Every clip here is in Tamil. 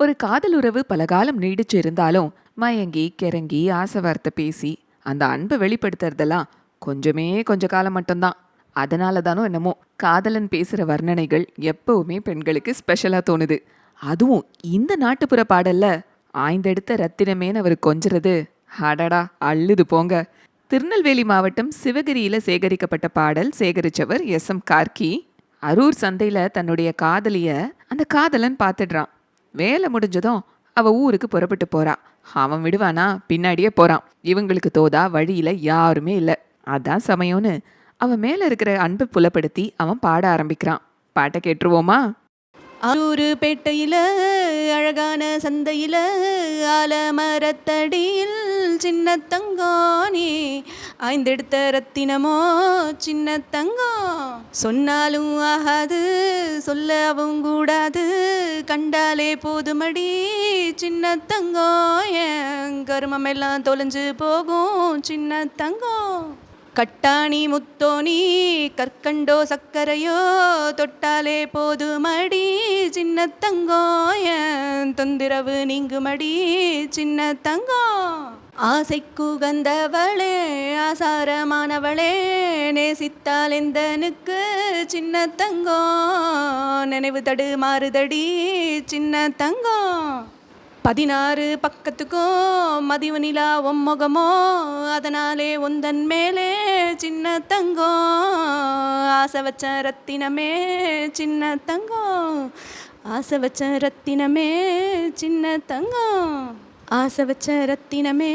ஒரு காதல் உறவு பலகாலம் நீடிச்சு இருந்தாலும் மயங்கி கிறங்கி ஆசை வார்த்தை பேசி அந்த அன்பை வெளிப்படுத்துறதெல்லாம் கொஞ்சமே கொஞ்ச காலம் மட்டும்தான். அதனால தானோ என்னமோ காதலன் பேசுற வர்ணனைகள் எப்பவுமே பெண்களுக்கு ஸ்பெஷலா தோணுது. அதுவும் இந்த நாட்டுப்புற பாடல்ல ஆய்ந்தெடுத்த ரத்தினமேன்னு அவர் கொஞ்சுறது. அடடா அள்ளுது போங்க. திருநெல்வேலி மாவட்டம் சிவகிரியில சேகரிக்கப்பட்ட பாடல் சேகரிச்சவர் எஸ். எம். கார்கி. அரூர் சந்தையில தன்னுடைய காதலிய அந்த காதலன் பார்த்துடுறான். வேலை முடிஞ்சதும் அவ ஊருக்கு புறப்பட்டு போறா. அவன் விடுவானா? பின்னாடியே போறான். இவங்களுக்கு தோதா வழியில யாருமே இல்லை. அதான் சமயம்னு அவன் மேல இருக்கிற அன்பை புலப்படுத்தி அவன் பாட ஆரம்பிக்கிறான். பாட்டை கேட்டுருவோமா? ஆரூரு பேட்டையில அழகான சந்தையில ஆலமரத்தடியில் சின்ன தங்கானே ஆய்ந்தெடுத்த ரத்தினமோ சின்ன தங்கம் சொன்னாலும் ஆகாது சொல்லவும் கூடாது. கண்டாலே போதுமடி. சின்ன தங்கம் என் கருமம் எல்லாம் தொலைஞ்சு போகும். சின்ன தங்கம். கட்டாணி முத்தோணி கற்கண்டோ சக்கரையோ தொட்டாலே போதுமடி சின்ன தங்கம் என் தொந்திரவு நீங்குமடி சின்ன தங்கோ. ஆசைக்கு கந்தவளே ஆசாரமானவளே நேசித்தால் எந்தனுக்கு சின்ன தங்கோ? நினைவு தடு மாறுதடி சின்ன தங்கோ. பதினாறு பக்கத்துக்கும் மதிவு நிலா ஒம்முகமோ அதனாலே உந்தன் மேலே சின்ன தங்கம் ஆசை வச்ச ரத்தினமே சின்ன தங்கம் ஆசை வச்ச ரத்தினமே சின்ன தங்கம் ஆசை வச்ச ரத்தினமே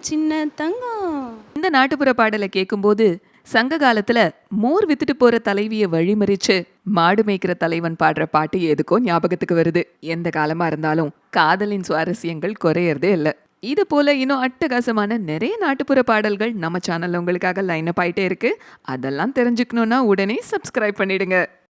சின்ன தங்கம் இந்த நாட்டுப்புற பாடலை கேட்கும்போது சங்க காலத்துல மோர் வித்துட்டு போற தலைவிய வழிமறிச்சு மாடு மேய்க்கிற தலைவன் பாடுற பாட்டு எதுக்கோ ஞாபகத்துக்கு வருது. எந்த காலமா இருந்தாலும் காதலின் சுவாரஸ்யங்கள் குறையறதே இல்லை. இது போல இன்னும் அட்டகாசமான நிறைய நாட்டுப்புற பாடல்கள் நம்ம சேனல்ல உங்களுக்காக லைன் அப் ஆயிட்டே இருக்கு. அதெல்லாம் தெரிஞ்சுக்கணும்னா உடனே சப்ஸ்கிரைப் பண்ணிடுங்க.